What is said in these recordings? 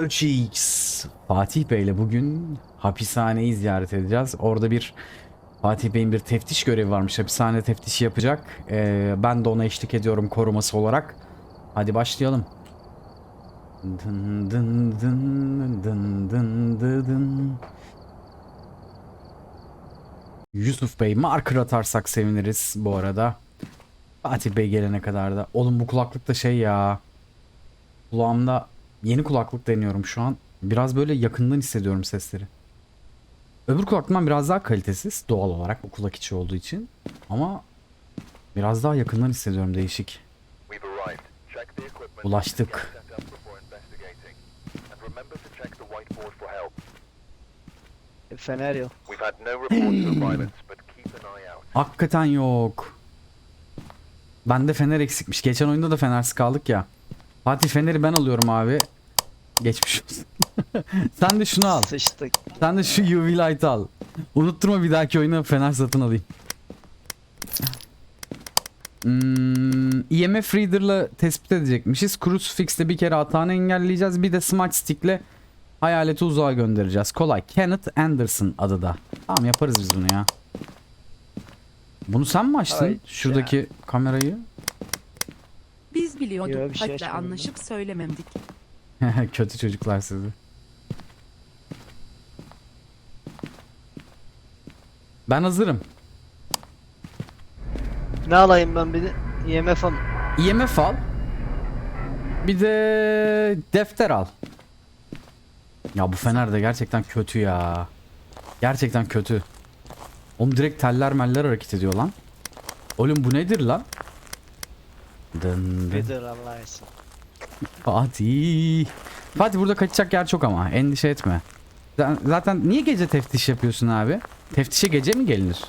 Ölçix. Fatih Bey ile bugün hapishaneyi ziyaret edeceğiz. Orada bir Fatih Bey'in bir teftiş görevi varmış. Hapishane teftişi yapacak. Ee, ben de ona eşlik ediyorum koruması olarak. Hadi başlayalım. Dın dın dın dın dın dın dın. Yusuf Bey marker atarsak seviniriz bu arada. Fatih Bey gelene kadar da. Oğlum bu kulaklık da şey ya. Kulağımda yeni kulaklık deniyorum şu an. Biraz böyle yakından hissediyorum sesleri. Öbür kulaklığımdan biraz daha kalitesiz doğal olarak bu kulak içi olduğu için. Ama biraz daha yakından hissediyorum değişik. Ulaştık. Fener yok. Hakikaten yok. Bende fener eksikmiş. Geçen oyunda da fenersiz kaldık ya. Fatih feneri ben alıyorum abi. Geçmiş olsun. Sen de şunu al. Sıçtık. Sen de şu UV light al. Unutturma bir dahaki oyuna fener satın alayım. Hmm, EMF Reader'la tespit edecekmişiz. Crucifix'le bir kere hatanı engelleyeceğiz. Bir de Smart Stick'le hayaleti uzağa göndereceğiz. Kolay. Kenneth Anderson adı da. Tamam yaparız biz bunu ya. Bunu sen mi açtın? Ay, Şuradaki kamerayı. Biz biliyorduk. Yo, bir şey Hatta anlaşıp söylemedik. Kötü çocuklar sizi. Ben hazırım. Ne alayım ben bir de? IMF am. IMF al. Bir de defter al. Ya bu fener de gerçekten kötü ya. Gerçekten kötü. Oğlum direkt teller meller hareket ediyor lan. Oğlum bu nedir lan? Dın dın. Bedir Allah. Fatih. Fatih burada kaçacak yer çok ama endişe etme. Zaten- niye gece teftiş yapıyorsun abi? Teftişe gece mi gelinir?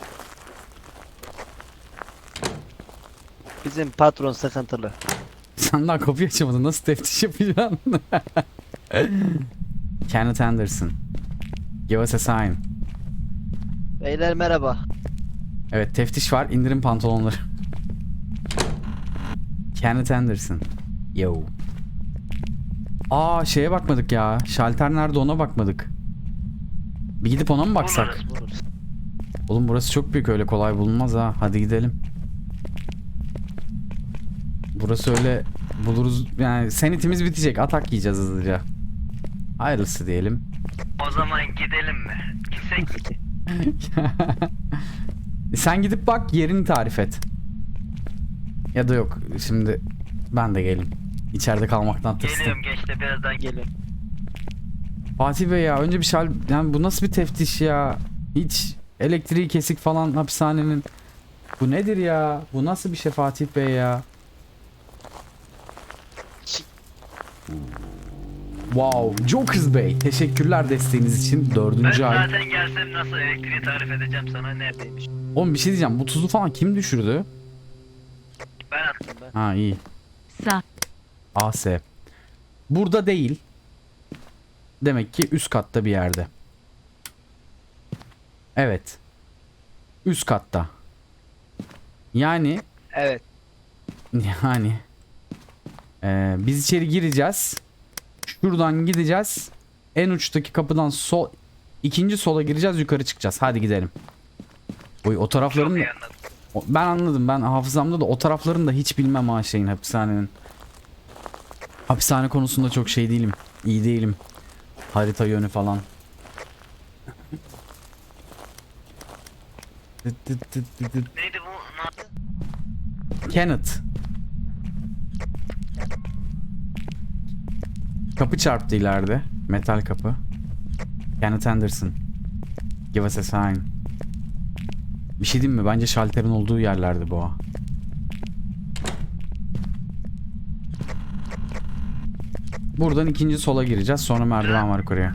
Bizim patron sıkıntılı. Sen daha kapıyı açamadın. Nasıl teftiş yapacaksın? Kenneth Anderson. Give us a sign. Beyler merhaba. Evet teftiş var. İndirin pantolonları. Kenneth Anderson. Yo. Aa şeye bakmadık ya. Şalter nerede ona bakmadık. Bir gidip ona mı baksak? Buluruz, buluruz. Oğlum burası çok büyük öyle kolay bulunmaz ha. Hadi gidelim. Burası öyle buluruz yani senitimiz bitecek. Atak yiyeceğiz hızlıca. Hayırlısı diyelim. O zaman gidelim mi? Gitsek Sen gidip bak yerini tarif et. Ya da yok şimdi ben de geleyim. İçeride kalmaktan tırstım. geliyorum geçti birazdan gel. Gelin. Fatih Bey ya önce bir şal yani bu nasıl bir teftiş ya? Hiç elektriği kesik falan hapishanenin. Bu nedir ya? Bu nasıl bir şey Fatih Bey ya? Wow, Jokers Bey teşekkürler desteğiniz için Ben dördüncü ay. zaten gelsem nasıl elektriği tarif edeceğim sana neredeymiş. Oğlum bir şey diyeceğim bu tuzu falan kim düşürdü? Ben attım ben. Ha iyi. Sa. AS. Burada değil. Demek ki üst katta bir yerde. Evet. Üst katta. Yani Evet. yani Ee, biz içeri gireceğiz. Şuradan gideceğiz. En uçtaki kapıdan sol ikinci sola gireceğiz yukarı çıkacağız. Hadi gidelim. Oy o Çok tarafların iyi anladım. o- ben anladım. Ben hafızamda da o taraflarını da hiç bilmem ha şeyin hapishanenin. Hapishane konusunda çok şey değilim. İyi değilim. Harita yönü falan. Neydi bu? Kenneth. Kapı çarptı ileride. Metal kapı. Kenneth Anderson. Give us a sign. Bir şey diyeyim mi? Bence şalterin olduğu yerlerde bu. ha. Buradan ikinci sola gireceğiz. Sonra merdiven var yukarıya.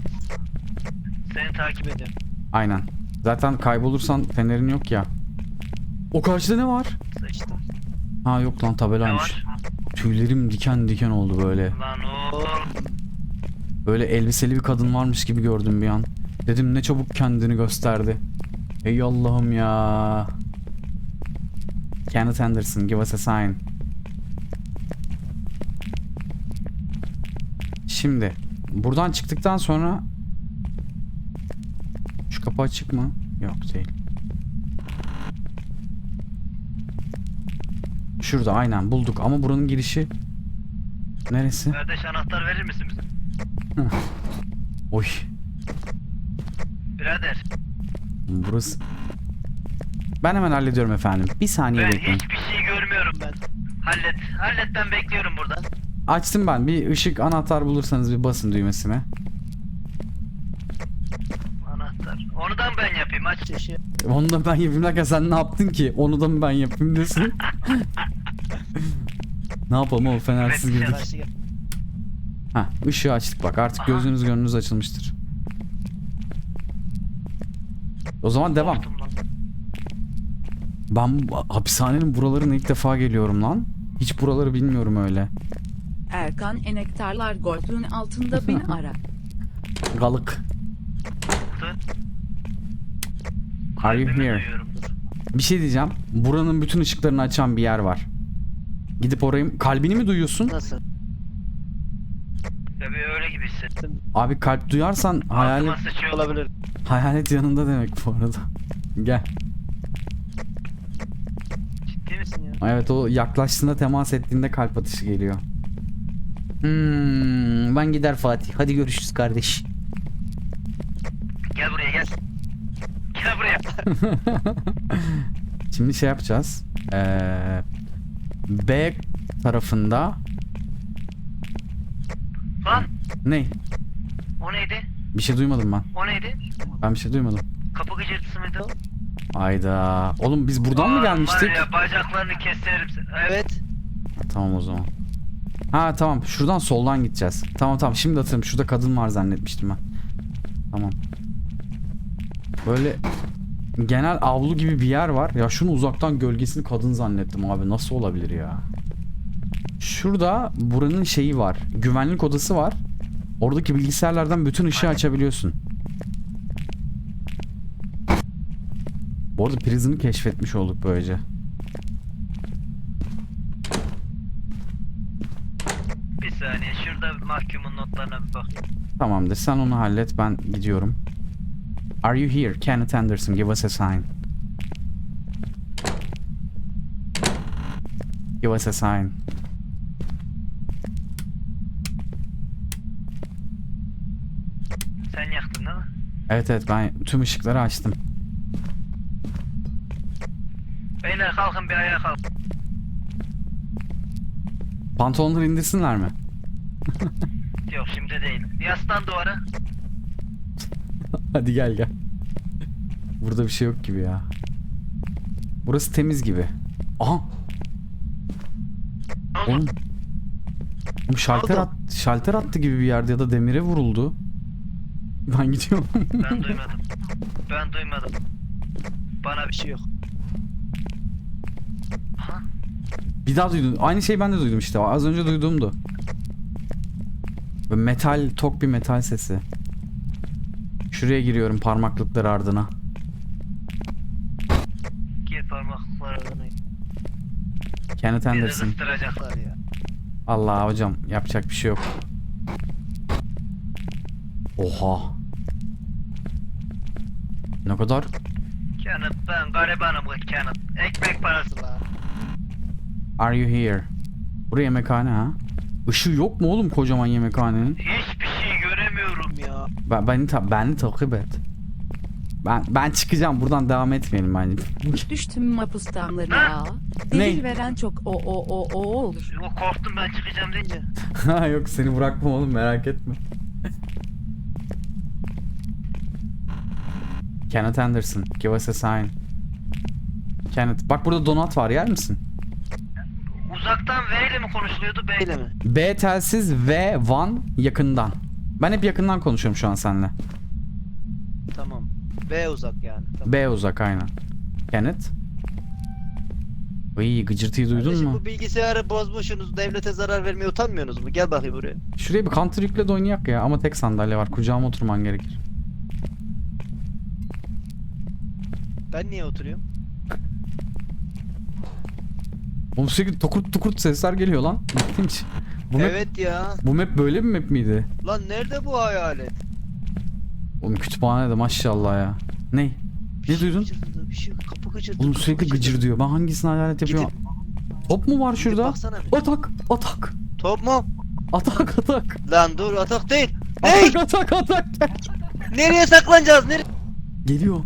Seni takip ediyorum. Aynen. Zaten kaybolursan fenerin yok ya. O karşıda ne var? Sıçtım. Ha yok lan tabelaymış. Tüylerim diken diken oldu böyle. Lan oğlum. Böyle elbiseli bir kadın varmış gibi gördüm bir an. Dedim ne çabuk kendini gösterdi. Ey Allah'ım ya. Kenneth Anderson give us a sign. Şimdi buradan çıktıktan sonra şu kapı açık mı? Yok değil. Şurada aynen bulduk ama buranın girişi neresi? Kardeş anahtar verir misin bize? Oy Birader. burası. Ben hemen hallediyorum efendim. Bir saniye Ben bekleyin. hiçbir şey görmüyorum ben. Hallet. Hallet ben bekliyorum burada. Açtım ben. Bir ışık anahtar bulursanız bir basın düğmesine. Anahtar. Onu da mı ben yapayım? Aç. Çeşi. Onu da ben yapayım derken sen ne yaptın ki? Onu da mı ben yapayım diyorsun? ne yapalım oğlum fenersiz girdik. Karşı gel. Ha ışığı açtık bak artık Aha. gözünüz gönlünüz açılmıştır. O zaman devam. Korktum lan. Ben bu hapishanenin buralarına ilk defa geliyorum lan. Hiç buraları bilmiyorum öyle. Erkan enektarlar koltuğun altında beni ara. Galık. Are you here? Bir şey diyeceğim. Buranın bütün ışıklarını açan bir yer var. Gidip orayı... Kalbini mi duyuyorsun? Nasıl? Ya bir öyle gibi hissettim. Abi kalp duyarsan hayalet, Altıma sıçıyor. Olabilir. hayalet yanında demek bu arada. Gel. Ciddi misin ya? Evet o yaklaştığında temas ettiğinde kalp atışı geliyor. Hmm, ben gider Fatih. Hadi görüşürüz kardeş. Gel buraya gel. Gel buraya. Şimdi şey yapacağız. Ee, B tarafında Lan ne? o neydi? Bir şey duymadım ben. O neydi? Ben bir şey duymadım. Kapı gıcırtısı mıydı o? Ayda. Oğlum biz buradan mı Aa, gelmiştik? Var ya bacaklarını keserim. Evet. Tamam o zaman. Ha tamam şuradan soldan gideceğiz. Tamam tamam şimdi hatırladım. Şurada kadın var zannetmiştim ben. Tamam. Böyle genel avlu gibi bir yer var. Ya şunu uzaktan gölgesini kadın zannettim abi. Nasıl olabilir ya? Şurada buranın şeyi var. Güvenlik odası var. Oradaki bilgisayarlardan bütün ışığı açabiliyorsun. Bu arada Prison'ı keşfetmiş olduk böylece. Şurada mahkumun notlarına bir bakayım. Tamamdır. Sen onu hallet. Ben gidiyorum. Are you here? Kenneth Anderson. Give us a sign. Give us a sign. Sen yaktın değil mi? Evet evet ben tüm ışıkları açtım. Beyler kalkın bir ayağa kalkın. Pantolonları indirsinler mi? Yok şimdi değil. Yaslan duvara. Hadi gel gel. Burada bir şey yok gibi ya. Burası temiz gibi. Aha. Oğlum. Oğlum şalter, at, şalter attı gibi bir yerde ya da demire vuruldu. Ben gidiyorum. Ben duymadım. Ben duymadım. Bana bir şey. yok. Ha? Bir daha duydum. Aynı şeyi ben de duydum işte. Az önce duyduğumdu. Böyle metal, tok bir metal sesi. Şuraya giriyorum parmaklıklar ardına. Gir parmaklar ardına. Kenneth Anderson. Var ya. Allah hocam yapacak bir şey yok. Oha. Ne kadar? Kenneth ben garibanım Kenneth. Ekmek parası. Ha? Are you here? Buraya yemekhane ha? Işığı yok mu oğlum kocaman yemekhanenin? Hiçbir şey göremiyorum. Ya. Ben, beni, ta beni takip et. Ben ben çıkacağım buradan devam etmeyelim bence. Düştüm mapus damlarına. Delil veren çok o o o o olur. Yok korktum ben çıkacağım deyince. Ha yok seni bırakmam oğlum merak etme. Kenneth Anderson, give us a sign. Kenneth, bak burada donat var yer misin? Uzaktan V ile mi konuşuluyordu B Öyle mi? B telsiz V van yakından. Ben hep yakından konuşuyorum şu an seninle. Tamam. B uzak yani. Tamam. B uzak aynen. Kenneth. Iy gıcırtıyı duydun Kardeşim, mu? Bu bilgisayarı bozmuşsunuz. Devlete zarar vermeye utanmıyorsunuz mu? Gel bakayım buraya. Şuraya bir counter yükle de oynayak ya ama tek sandalye var. Kucağıma oturman gerekir. Ben niye oturuyorum? Oğlum sürekli tokurt tukurt sesler geliyor lan. İlginç. Bu map, Evet ya. bu map böyle bir map miydi? Lan nerede bu hayalet? Oğlum kütüphanede maşallah ya. Ne? Ne duydun? Gıcırdı, bir şey kapı gıcırdı. Oğlum kapı sürekli gıcır diyor. Ben hangisini hayalet yapıyorum? Top mu var Gidip şurada? bir. Atak, atak, Top mu? atak, atak. Lan dur atak değil. Hey! Atak, atak, atak. Nereye saklanacağız? Nereye? Geliyor.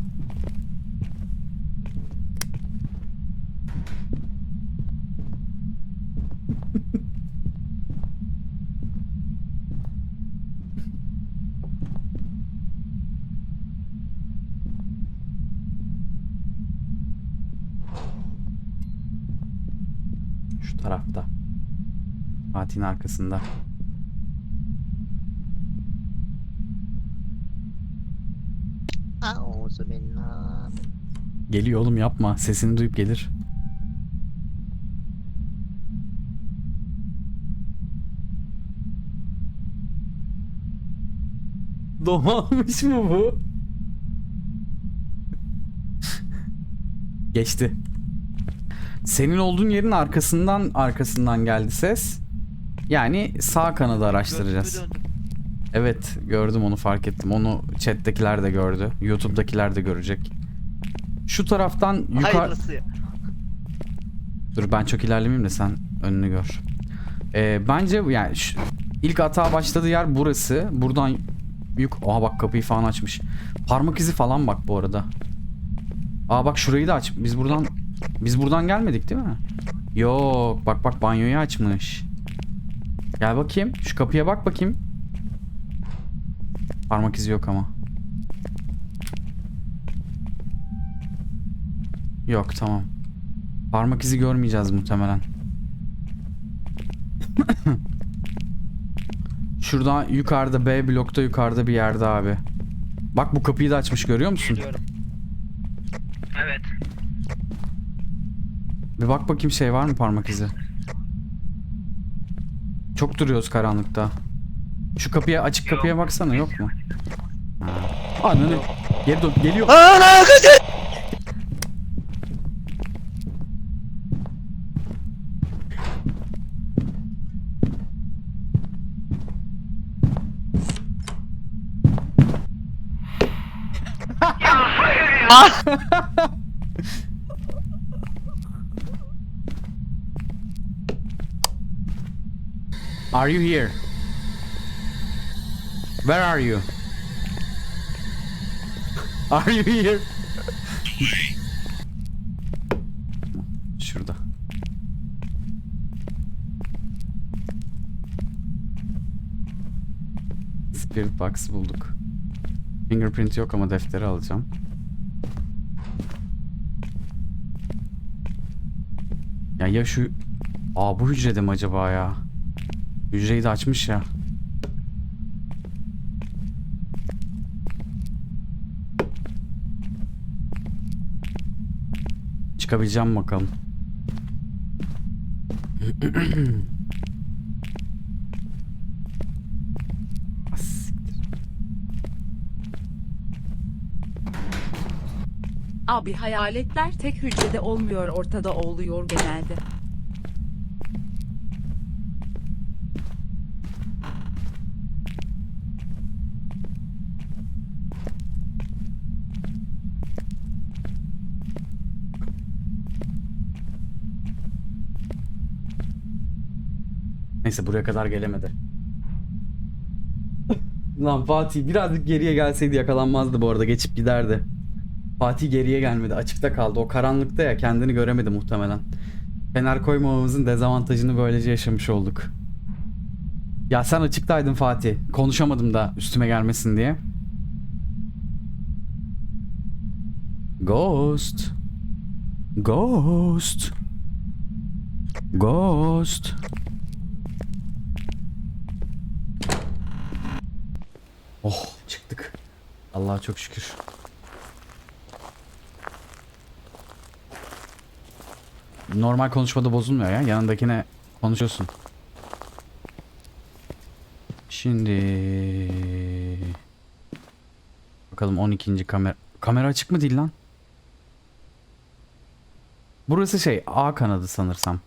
Şu tarafta. Fatih'in arkasında. Geliyor oğlum yapma. Sesini duyup gelir. Domalmış mı bu? Geçti. Senin olduğun yerin arkasından arkasından geldi ses. Yani sağ kanadı araştıracağız. Evet gördüm onu fark ettim. Onu chat'tekiler de gördü. YouTube'dakiler de görecek. Şu taraftan yukarı... Dur ben çok ilerlemeyeyim de sen önünü gör. Ee, bence yani şu, ilk atağa başladığı yer burası. Buradan yük... Aa bak kapıyı falan açmış. Parmak izi falan bak bu arada. Aa bak şurayı da aç. Biz buradan biz buradan gelmedik değil mi? Yok bak bak banyoyu açmış. Gel bakayım. Şu kapıya bak bakayım. Parmak izi yok ama. Yok tamam. Parmak izi görmeyeceğiz muhtemelen. Şurada yukarıda B blokta yukarıda bir yerde abi. Bak bu kapıyı da açmış görüyor musun? Geliyorum. Evet. Bir bak bakayım şey var mı parmak izi? Çok duruyoruz karanlıkta. Şu kapıya açık kapıya baksana yok mu? Ha. Ananı. Geri dön geliyor. Ana kaçın! Are you here? Where are you? Are you here? Şurada. Spirit Box bulduk. Fingerprint yok ama defteri alacağım. Ya ya şu... Aa bu hücrede mi acaba ya? Hücreyi de açmış ya. Çıkabileceğim bakalım. Abi hayaletler tek hücrede olmuyor ortada oluyor genelde. Neyse buraya kadar gelemedi. Lan Fatih birazcık geriye gelseydi yakalanmazdı bu arada geçip giderdi. Fatih geriye gelmedi açıkta kaldı o karanlıkta ya kendini göremedi muhtemelen. Fener koymamamızın dezavantajını böylece yaşamış olduk. Ya sen açıktaydın Fatih. Konuşamadım da üstüme gelmesin diye. Ghost. Ghost. Ghost. Oh çıktık. Allah'a çok şükür. Normal konuşmada bozulmuyor ya. Yanındakine konuşuyorsun. Şimdi bakalım 12. kamera kamera açık mı değil lan? Burası şey A kanadı sanırsam.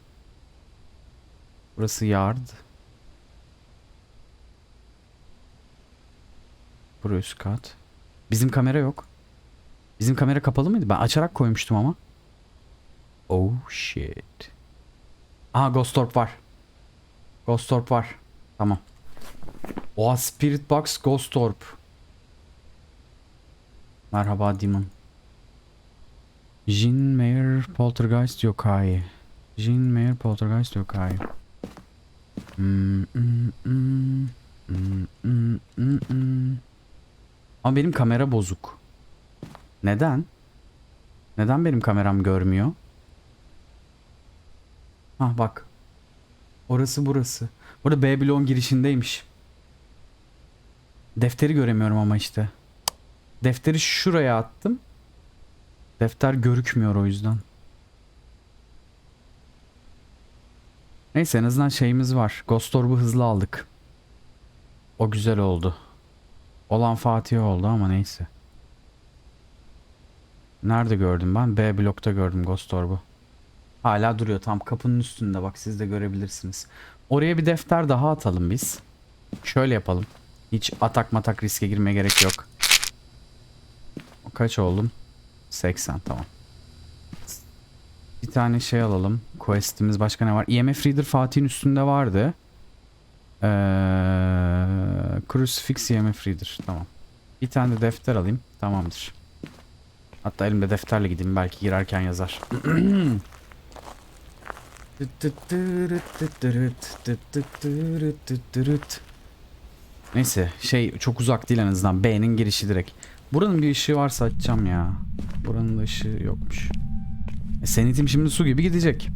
Burası yard. Burası üst kat. Bizim kamera yok. Bizim kamera kapalı mıydı? Ben açarak koymuştum ama. Oh shit. Aha Ghost Orb var. Ghost Orb var. Tamam. Oha Spirit Box Ghost Orb. Merhaba Demon. Jin Mayer Poltergeist Yokai. Jin Mayer Poltergeist Yokai. Hmm, hmm, hmm. Hmm, hmm, hmm, hmm. Ama benim kamera bozuk. Neden? Neden benim kameram görmüyor? Ah bak. Orası burası. Burada B bloğun girişindeymiş. Defteri göremiyorum ama işte. Defteri şuraya attım. Defter görükmüyor o yüzden. Neyse en azından şeyimiz var. Ghost Orb'u hızlı aldık. O güzel oldu. Olan Fatih oldu ama neyse. Nerede gördüm ben? B blokta gördüm Ghost Orb'u. Hala duruyor tam kapının üstünde bak siz de görebilirsiniz. Oraya bir defter daha atalım biz. Şöyle yapalım. Hiç atak matak riske girmeye gerek yok. Kaç oldum? 80 tamam. Bir tane şey alalım. Quest'imiz başka ne var? EMF Reader Fatih'in üstünde vardı. Ee, Crucifix EMF Reader. Tamam. Bir tane de defter alayım. Tamamdır. Hatta elimde defterle gideyim. Belki girerken yazar. Neyse şey çok uzak değil en azından. B'nin girişi direkt. Buranın bir ışığı varsa açacağım ya. Buranın da ışığı yokmuş. E, senitim şimdi su gibi gidecek.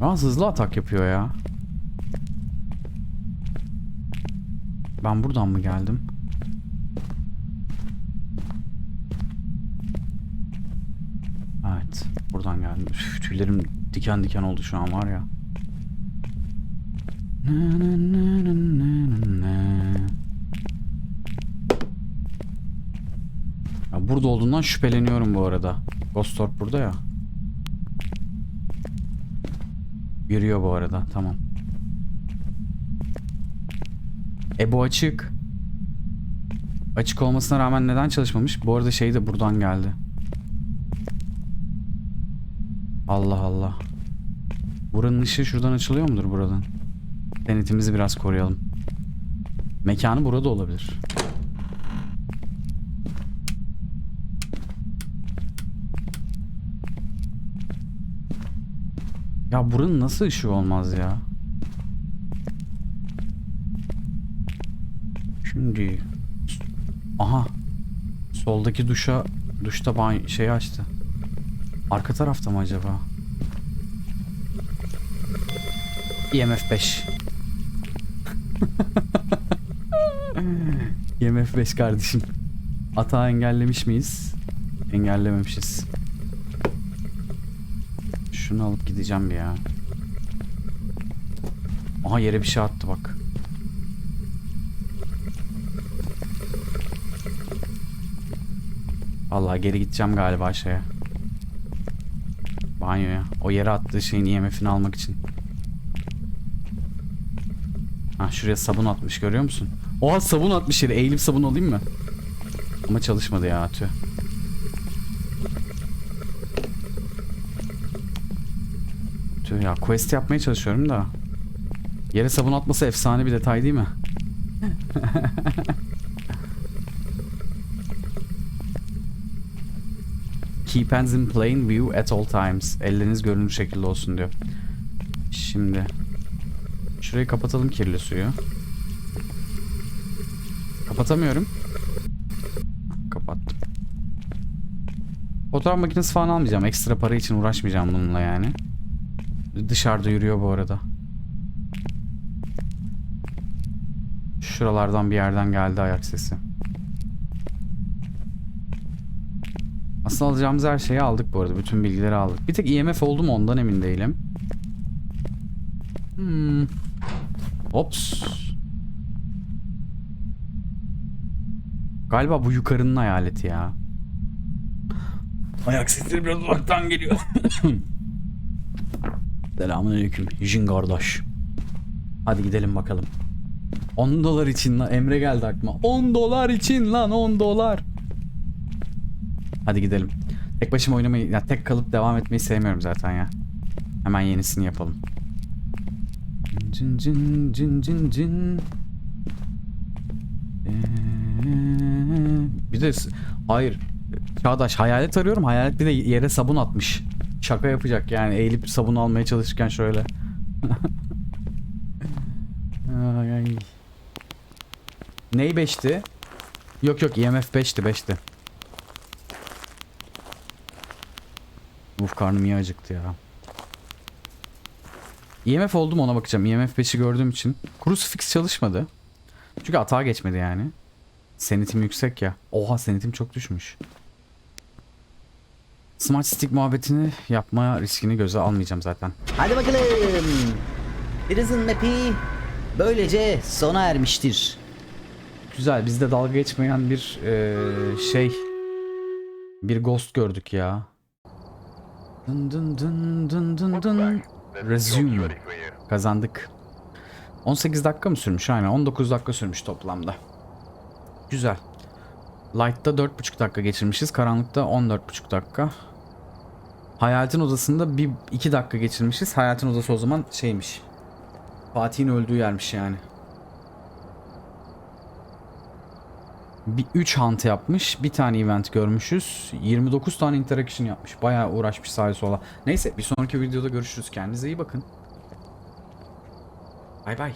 Aa hızlı atak yapıyor ya. Ben buradan mı geldim? Evet. Buradan geldim. Üf, tüylerim diken diken oldu şu an var ya. Ya burada olduğundan şüpheleniyorum bu arada. Ghost Orb burada ya. Yürüyor bu arada. Tamam. E bu açık. Açık olmasına rağmen neden çalışmamış? Bu arada şey de buradan geldi. Allah Allah. Buranın ışığı şuradan açılıyor mudur buradan? Denetimizi biraz koruyalım. Mekanı burada olabilir. Ya buranın nasıl ışığı olmaz ya? Şimdi aha soldaki duşa duşta banyo şey açtı. Arka tarafta mı acaba? IMF 5. IMF 5 kardeşim. Atağı engellemiş miyiz? Engellememişiz. Şunu alıp gideceğim bir ya. Aha yere bir şey attı bak. Vallahi geri gideceğim galiba şeye. Banyoya. O yere attığı şeyin IMF'ini almak için. Ha şuraya sabun atmış görüyor musun? Oha sabun atmış yere. Eğilip sabun alayım mı? Ama çalışmadı ya tüh. Tüh ya quest yapmaya çalışıyorum da. Yere sabun atması efsane bir detay değil mi? Keep hands in plain view at all times. Elleriniz görünür şekilde olsun diyor. Şimdi şurayı kapatalım kirli suyu. Kapatamıyorum. Kapattım. Fotoğraf makinesi falan almayacağım. Ekstra para için uğraşmayacağım bununla yani. Dışarıda yürüyor bu arada. Şuralardan bir yerden geldi ayak sesi. Aslında alacağımız her şeyi aldık bu arada. Bütün bilgileri aldık. Bir tek IMF oldu mu ondan emin değilim. Hmm. Ops. Galiba bu yukarının hayaleti ya. Ayak sesleri biraz uzaktan geliyor. Selamünaleyküm. Jin kardeş. Hadi gidelim bakalım. 10 dolar için lan Emre geldi aklıma. 10 dolar için lan 10 dolar. Hadi gidelim. Tek başıma oynamayı, ya tek kalıp devam etmeyi sevmiyorum zaten ya. Hemen yenisini yapalım. Cin cin cin cin cin. Ee, bir de hayır Çağdaş hayalet arıyorum. Hayalet bir de yere sabun atmış. Şaka yapacak yani eğilip sabun almaya çalışırken şöyle. ay, ay. Ney 5'ti? Yok yok IMF 5'ti 5'ti. Uf karnım iyi acıktı ya. IMF oldu mu ona bakacağım. IMF 5'i gördüğüm için. Crucifix çalışmadı. Çünkü hata geçmedi yani. Senetim yüksek ya. Oha senetim çok düşmüş. Smart stick muhabbetini yapma riskini göze almayacağım zaten. Hadi bakalım. Prison map'i böylece sona ermiştir. Güzel bizde dalga geçmeyen bir eee, şey bir ghost gördük ya. Dın dın dın dın dın dın. Resume. Kazandık. 18 dakika mı sürmüş? Aynen 19 dakika sürmüş toplamda. Güzel. Light'ta 4,5 dakika geçirmişiz. Karanlıkta 14,5 dakika. Hayaletin odasında bir 2 dakika geçirmişiz. Hayaletin odası o zaman şeymiş. Fatih'in öldüğü yermiş yani. Bir 3 hunt yapmış. Bir tane event görmüşüz. 29 tane interaction yapmış. Bayağı uğraşmış sağa sola. Neyse bir sonraki videoda görüşürüz. Kendinize iyi bakın. Bay bay.